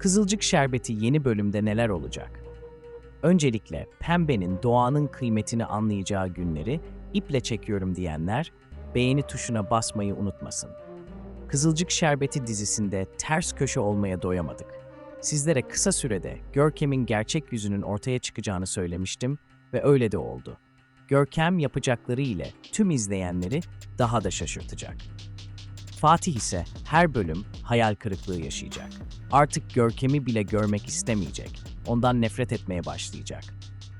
Kızılcık Şerbeti yeni bölümde neler olacak? Öncelikle pembenin doğanın kıymetini anlayacağı günleri iple çekiyorum diyenler beğeni tuşuna basmayı unutmasın. Kızılcık Şerbeti dizisinde ters köşe olmaya doyamadık. Sizlere kısa sürede Görkem'in gerçek yüzünün ortaya çıkacağını söylemiştim ve öyle de oldu. Görkem yapacakları ile tüm izleyenleri daha da şaşırtacak. Fatih ise her bölüm hayal kırıklığı yaşayacak. Artık Görkem'i bile görmek istemeyecek. Ondan nefret etmeye başlayacak.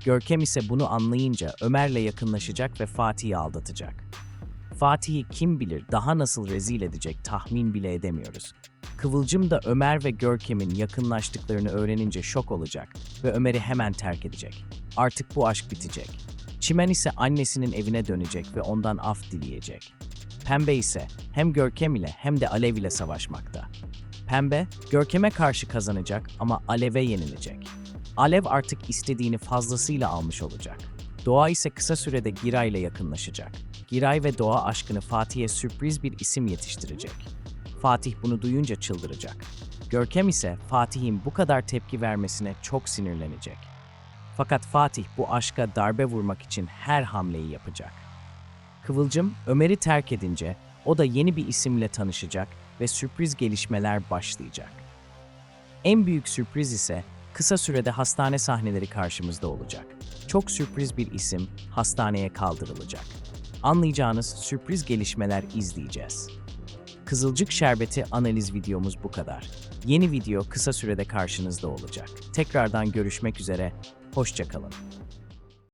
Görkem ise bunu anlayınca Ömer'le yakınlaşacak ve Fatih'i aldatacak. Fatih'i kim bilir daha nasıl rezil edecek tahmin bile edemiyoruz. Kıvılcım da Ömer ve Görkem'in yakınlaştıklarını öğrenince şok olacak ve Ömer'i hemen terk edecek. Artık bu aşk bitecek. Çimen ise annesinin evine dönecek ve ondan af dileyecek. Pembe ise hem Görkem ile hem de Alev ile savaşmakta. Pembe, Görkem'e karşı kazanacak ama Alev'e yenilecek. Alev artık istediğini fazlasıyla almış olacak. Doğa ise kısa sürede Giray ile yakınlaşacak. Giray ve Doğa aşkını Fatih'e sürpriz bir isim yetiştirecek. Fatih bunu duyunca çıldıracak. Görkem ise Fatih'in bu kadar tepki vermesine çok sinirlenecek. Fakat Fatih bu aşka darbe vurmak için her hamleyi yapacak. Kıvılcım Ömer'i terk edince o da yeni bir isimle tanışacak ve sürpriz gelişmeler başlayacak. En büyük sürpriz ise kısa sürede hastane sahneleri karşımızda olacak. Çok sürpriz bir isim hastaneye kaldırılacak. Anlayacağınız sürpriz gelişmeler izleyeceğiz. Kızılcık Şerbeti analiz videomuz bu kadar. Yeni video kısa sürede karşınızda olacak. Tekrardan görüşmek üzere, hoşçakalın.